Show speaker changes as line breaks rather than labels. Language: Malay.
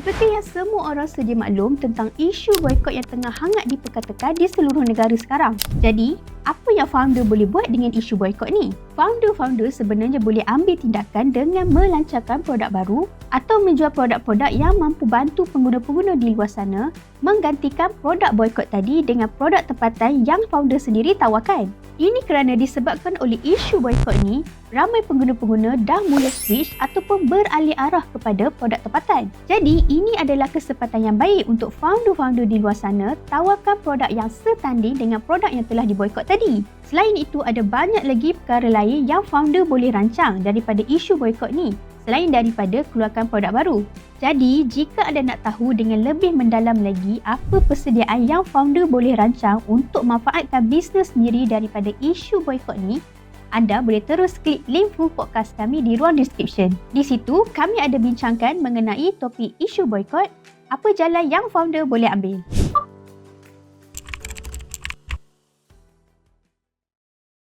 Seperti yang semua orang sedia maklum tentang isu boykot yang tengah hangat diperkatakan di seluruh negara sekarang. Jadi, yang founder boleh buat dengan isu boykot ni? Founder-founder sebenarnya boleh ambil tindakan dengan melancarkan produk baru atau menjual produk-produk yang mampu bantu pengguna-pengguna di luar sana menggantikan produk boykot tadi dengan produk tempatan yang founder sendiri tawarkan. Ini kerana disebabkan oleh isu boykot ni, ramai pengguna-pengguna dah mula switch ataupun beralih arah kepada produk tempatan. Jadi, ini adalah kesempatan yang baik untuk founder-founder di luar sana tawarkan produk yang setanding dengan produk yang telah diboykot tadi. Selain itu, ada banyak lagi perkara lain yang founder boleh rancang daripada isu boykot ni selain daripada keluarkan produk baru. Jadi, jika anda nak tahu dengan lebih mendalam lagi apa persediaan yang founder boleh rancang untuk manfaatkan bisnes sendiri daripada isu boykot ni, anda boleh terus klik link full podcast kami di ruang description. Di situ, kami ada bincangkan mengenai topik isu boykot, apa jalan yang founder boleh ambil.